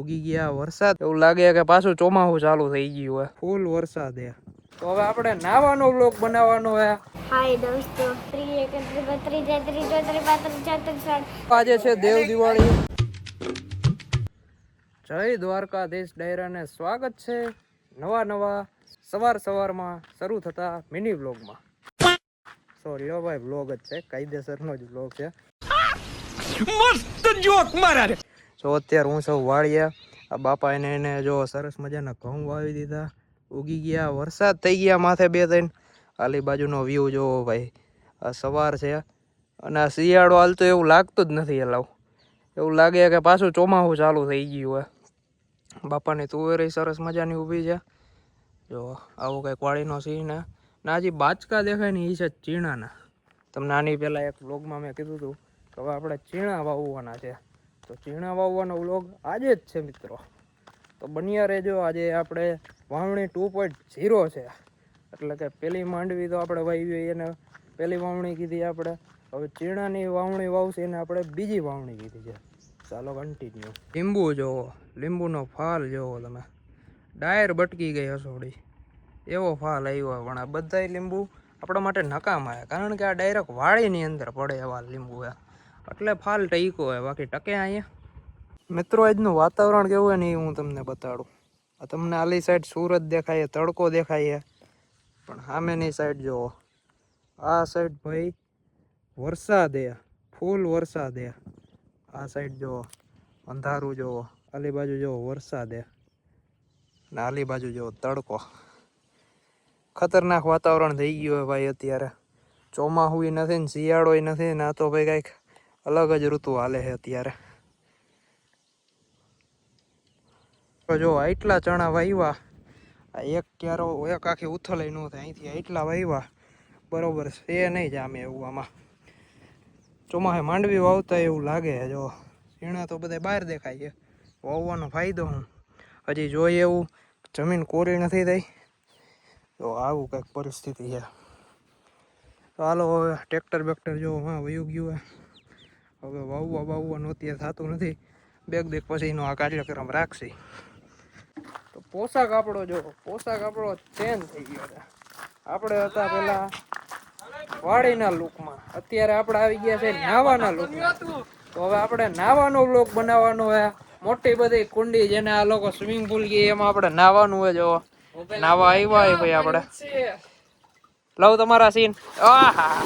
ઉગી ગયા વરસાદ. એવું લાગે કે પાછું ચોમાસું ચાલુ થઈ ગયું હોય. ફૂલ વરસાદ હે તો હવે આપણે નાવાનો બ્લોક બનાવવાનો હે હાય દોસ્તો આજે છે દેવ દિવાળી. જય દ્વારકાધીશ ડાયરાને સ્વાગત છે. નવા નવા સવાર સવારમાં શરૂ થતા મિની બ્લોગમાં સોરી ઓ ભાઈ બ્લોગ જ છે. કાયદેસરનો જ બ્લોગ છે. જો અત્યારે હું સૌ વાળ્યા આ બાપા એને એને જો સરસ મજાના ઘઉં વાવી દીધા. ઉગી ગયા, વરસાદ થઈ ગયા માથે બે ત્રણ. આલી બાજુનો વ્યૂ જોવો ભાઈ, આ સવાર છે. અને આ શિયાળો હાલતો એવું લાગતું જ નથી હલાવ એવું લાગે કે પાછું ચોમાસું ચાલુ થઈ ગયું હોય. બાપાની તુવેરી સરસ મજાની ઊભી છે. જો આવું કંઈક વાળીનો સીન હે. ના હજી બાચકા દેખાય ને એ છે ચીણાના. તમને આની પહેલાં એક વ્લોગમાં મેં કીધું હતું કે હવે આપણે ચીણા વાવવાના છે. તો ચીણા વાવવાનો વ્લોગ આજે જ છે મિત્રો. તો બન્યા રહેજો, આજે આપણે વાવણી ટુ પોઈન્ટ ઝીરો છે. એટલે કે પેલી માંડવી તો આપણે વાવી એને પેલી વાવણી કીધી આપણે. હવે ચીણાની વાવણી વાવશે એને આપણે બીજી વાવણી કીધી છે. ચાલો કન્ટિન્યુ લીંબુ જોવો, લીંબુનો ફાલ જોવો તમે. ડાયર બટકી ગઈ હસોડી. એવો ફાલ આવ્યો પણ આ બધાય લીંબુ આપણા માટે નકામ આવ્યા. કારણ કે આ ડાયરેક્ટ વાળીની અંદર પડે એવા લીંબુ છે એટલે ફાલ ટઈકો હોય, બાકી ટકે અહીંયા. મિત્રો, આજનું વાતાવરણ કેવું હોય ને એ હું તમને બતાડું. આ તમને આલી સાઈડ સુરત દેખાય, તડકો દેખાય. પણ સામેની સાઈડ જુઓ. આ સાઈડ ભાઈ વરસાદ એ ફૂલ વરસાદ એ આ સાઈડ જુઓ. અંધારું જુઓ. આલી બાજુ જુઓ, વરસાદ એ ને આલી બાજુ જુઓ, તડકો. ખતરનાક વાતાવરણ થઈ ગયું હોય ભાઈ અત્યારે. ચોમાસું નથી ને શિયાળોય નથી ને આ તો ભાઈ કંઈક અલગ જ ઋતુ હાલે છે અત્યારે. જો આટલા ચણા વાવ્યા એક ક્યારો, એક આખી ઉથલાઈ ન થાય, અહીંથી આટલા વાવ્યા બરોબર છે નહીં જામે એવું આમાં. ચોમાસે માંડવી વાવતા એવું લાગે જો. ઝીણા તો બધા બહાર દેખાય છે. વાવવાનો ફાયદો હું? હજી જોઈએ એવું, જમીન કોરી નથી થઈ. તો આવું કંઈક પરિસ્થિતિ છે. હાલો હવે ટ્રેક્ટર બેક્ટર જો હા વયું ગયું હવે વાવવા વાવવાનું અત્યારે થતું નથી. બેગ દેખ પછીનો આ કાર્યક્રમ રાખશે. તો પોશાક આપણો જો, પોશાક આપણો ચેન્જ થઈ ગયો છે. આપણે હતા પેલા વાડીના લુકમાં અત્યારે આપણે આવી ગયા છે નાવાના લુકમાં તો હવે આપણે નાવાનો બ્લોક બનાવવાનો છે. મોટી બધી કુંડી જેને આ લોકો સ્વિમિંગ પુલ ગઈ એમાં આપણે નાવાનું હોય જો. નાવા આવ્યા હોય ભાઈ આપણે. લવ તમારા સીન આહા.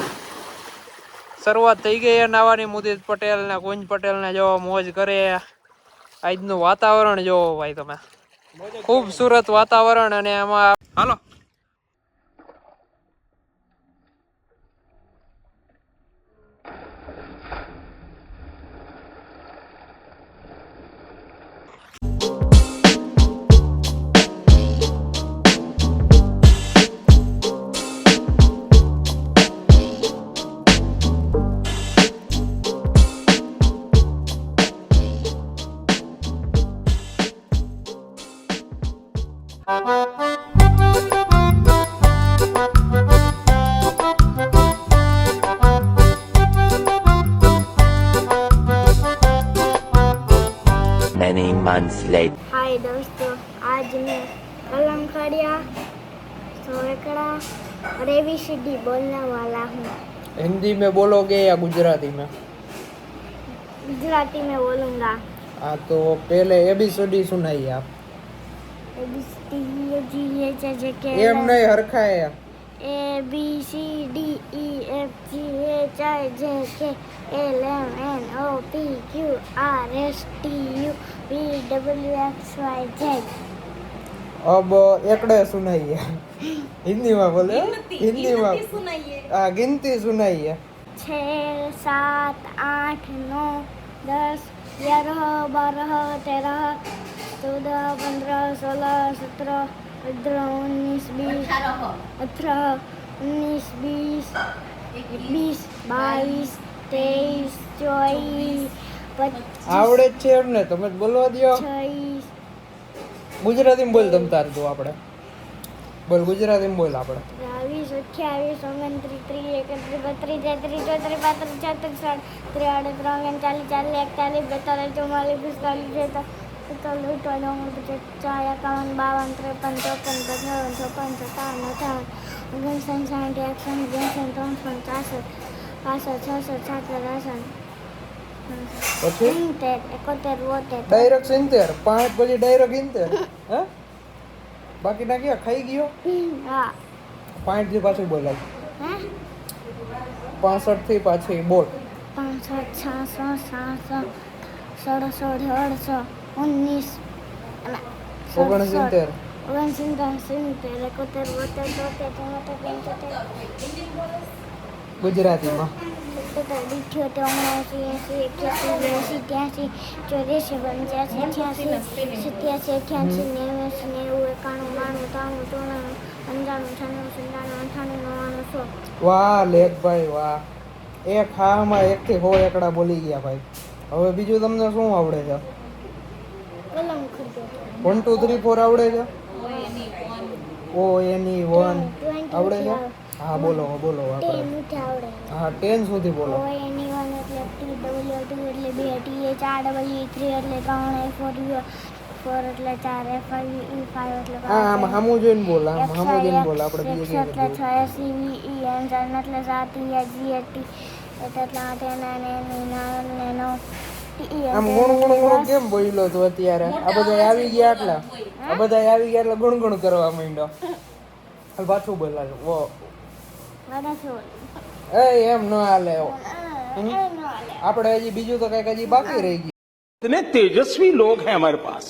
શરૂઆત થઈ ગઈ નાવાની. મુદિત પટેલ ને કુંજ પટેલ ને જો મોજ કરે. આજનું વાતાવરણ જોવો ભાઈ તમે. ખૂબસૂરત વાતાવરણ અને એમાં હાલો. Months later. हाय दोस्तों आज मैं कलम खड़िया सोएकड़ा और एबीसीडी बोलने वाला हूँ। हिंदी में बोलोगे या गुजराती में? गुजराती में बोलूँगा। हाँ तो पहले एबीसीडी सुनाइए आप। एबीसीडी जी एच जे के एम नहीं हरखा है A B C D E F G H I J K L M N O P Q R S T U V W X Y Z अब एकड़े सुनाइए। हिंदी में बोले हिंदी में हाँ गिनती सुनाइए। छः सात आठ नौ दस ग्यारह बारह तेरह चौदह पंद्रह सोलह सत्रह अठारह उन्नीस बीस अठारह उन्नीस बीस बीस बाईस तेईस चौबीस આવડે જ છે એમને. તમે જ બોલવા દો ગુજરાતીમાં બોલ તમ તાર તો આપણે બોલ ગુજરાતી બોલ આપણે બાવીસ અઠ્યાવીસ ઓગણત્રીસ ત્રીસ એકત્રીસ બત્રીસ તેત્રીસ ચોત્રીસ પાંત્રીસ છત્રીસ સાઠ ત્રેવાળીસ ત્રણ ચાલીસ ચાલીસ એકતાલીસ બેતાલીસ ચુમ્માલીસ પિસ્તાલીસ છેતાલીસ અઠાવન ચાર એકાવન બાવન ત્રેપન ચોપન પંચાવન ચોપન સત્તાવન અઠાવન ઓગણસાઠ સાઠ એકસઠ બેસઠ ત્રણસો ચારસઠ પાસઠ છસઠ સાતસઠ આસઠ પછી? સિત્તેર એકોતેર બોતેર ડાયરેક્ટ સિત્તેર પાંચ પછી ડાયરેક્ટ ઇન્તેર હે? બાકીના ક્યાં? ખાઈ ગયો? હા. પાંચથી પાછી બોલાય. હે? પાસઠથી પાછી બોલ. પાંસઠ છાસઠ સાતસઠ સડસઠ અડસઠ ઉન્નીસ અને ઓગણસિત્તેર ઓગણસિત્તેર સિત્તેર એકોતેર બોતેર તોતેર ચુમ્મોતેર પંચોતેર ગુજરાતીમાં. સિત્તોતેર ઇઠ્યોતેર ઓગણસી એંસી એક્યાસી બ્યાસી ત્યાસી ચોર્યાસી પંચ્યાસી અઠ્યાસી સિત્યાસી અઠ્યાસી નેવ્યાસી નેવું એકાણું બાણું ત્રાણું ચોરાણું પંચાણું છન્નું સત્તાણું અઠાણું નવ્વાણું સો વાહ. લેખભાઈ વાહ એક હામાં એક થી હો એકડા બોલી ગયા ભાઈ. હવે બીજું તમને શું આવડે છે? વન ટુ થ્રી ફોર આવડે છે? ઓ એની વન આવડે છે? હા બોલો બોલો આપણે હા ટેન સુધી બોલો. ઓ એની વન એટલે ટી ડબલ્યુ ટુ એટલે બે ટી એ ચાર ડબલ્યુ થ્રી એટલે ત્રણ એ ફોર યુ ફોર એટલે ચાર એ ફાઈવ ઈ ફાઈવ એટલે હા આમ હામું જોઈને બોલ આમ હામું જોઈને બોલ આપણે બીજું એટલે કઈ છયાસી વી ઈ એન જન એટલે સાત ઈ એ જી એ ટી. એટલે આઠ એ નાઇન એ ની નાઇન ને નવ આમ ગુણ ગુણ ગુણ કેમ બોલ્યો તો અત્યારે? આ બધા આવી ગયા એટલે આ બધા આવી ગયા એટલે ગુણ ગુણ કરવા માંડ્યો. હાલ પાછું બોલાય. વો. એ એમ ન હાલે આપણે હજી બીજું તો કઈક હજી બાકી રહી ગયું कितने तेजस्वी लोग हैं हमारे पास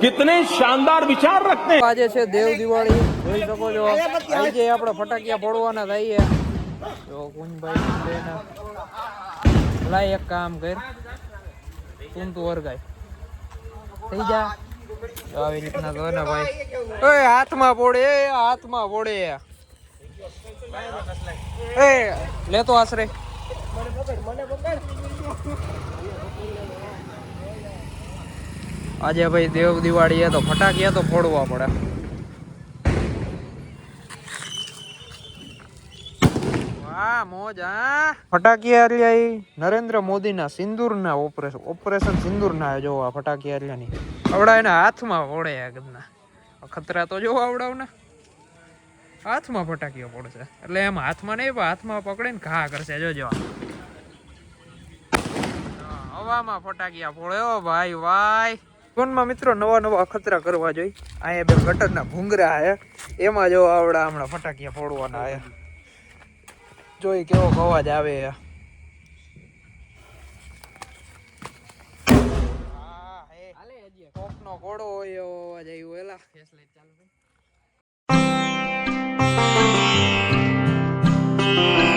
कितने शानदार विचार रखते हैं આજે છે દેવ દિવાળી જોઈ શકો છો આજે આપણે ફટાકિયા ફોડવાના થઈએ જો કુંજભાઈ બેન લાય એક કામ કર તું તું વર્ગાય થઈ જા જો આવી રીતના તો ને ભાઈ ઓય હાથમાં પોડે એ હાથમાં પોડે એ લેતો આશરે. આજે ભાઈ દેવ દિવાળી તો ફટાકિયા તો ફોડવા પડે. વાહ મોજ હા. ફટાકિયા રહ્યા ઈ નરેન્દ્ર મોદીના સિંદૂરના ઓપરેશન ઓપરેશન સિંદૂરના જો આ ફટાકિયા રહ્યાની આવડા એના હાથમાં ફોડે આ ગમના ખતરા તો જો આવડાવના. હાથમાં ફટાકીઓ પડશે એટલે એમ હાથમાં નહીં, પણ હાથમાં પકડીને ઘા કરશે. જોજો હવામાં ફટાકિયા ફોડ્યો ભાઈ ભાઈ. ફોનમાં મિત્રો નવા નવા ખતરા કરવા જોઈએ અહીંયા બે ગટરના ભૂંગરા હે. એમાં જો આવડા હમણાં ફટાકિયા ફોડવાના હે. જોઈ કેવો અવાજ આવે હે. કોકનો ઘોડો હોય એવો અવાજ આવ્યો. એલા. Thank you.